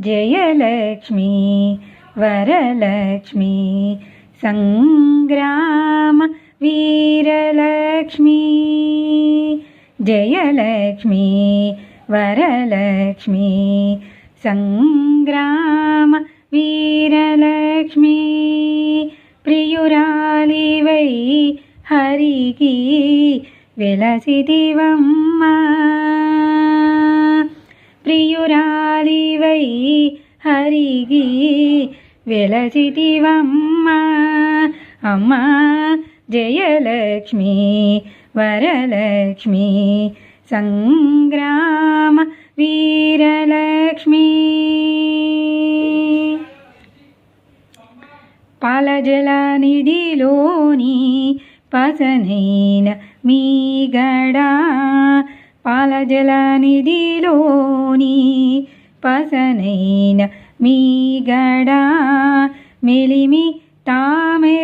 జయలక్ష్మి వరలక్ష్మి సంగ్రామ వీరలక్ష్మి జయలక్ష్మి వరలక్ష్మి సంగ్రామ వీరలక్ష్మి ప్రియురాలివై హరికి వెలసిదివమ్మా ప్రియురాలివై హరిగి వెలసిటివమ్మ అమ్మా జయలక్ష్మి వరలక్ష్మి సంగ్రామ వీరలక్ష్మి. పాలజల నిధిలోని పసనైన మీ గడా పాలజల నిధిలోని పసనైన మీ గడా మెలిమి తామెరలోని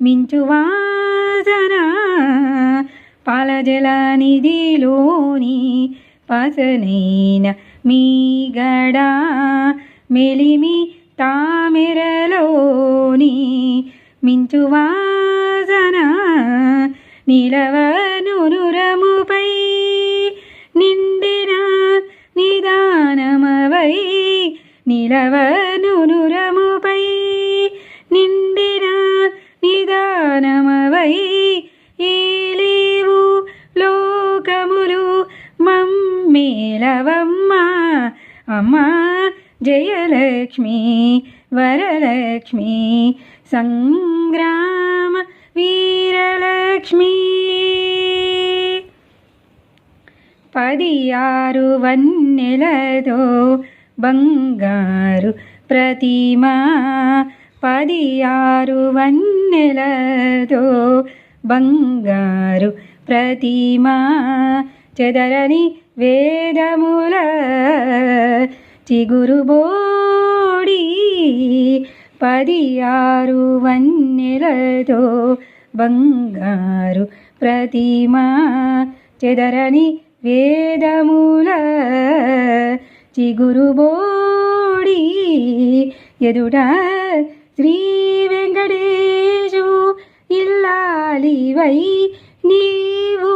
మించువాసన పాలజల నిధిలోని పసనైన మీ గడా మెలిమి తామెరలోని మించువాసన నిలవనురముపై నిన్న నిలవనురముపై నిండిన నిదానమవై ఏలేవు లోకములు మమ్మేలవమ్మ అమ్మా జయలక్ష్మి వరలక్ష్మి సంగ్రామ వీరలక్ష్మి. పది ఆరు వన్నెలతో బంగారు ప్రతిమా పది ఆరు వన్నెలతో బంగారు ప్రతిమా చెదరని వేదముల చిగురు బోడి పది ఆరు వన్నెలతో బంగారు ప్రతిమా చెదరని వేదముల చిగురుబోడి ఎదుట శ్రీ వెంకటేశు ఇల్లాలివై నీవు.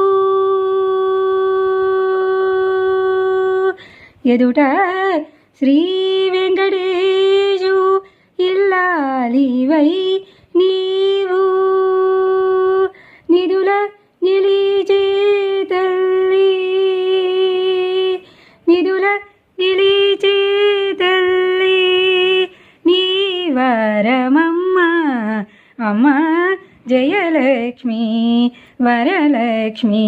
ఎదుట శ్రీ వెంకటేశు ఇల్లాలివై నీ వరమమ్మ అమ్మ జయలక్ష్మి వరలక్ష్మి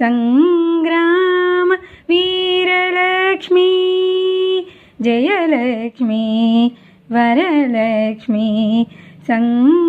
సంగ్రామ వీరలక్ష్మి జయలక్ష్మి వరలక్ష్మి సంగ్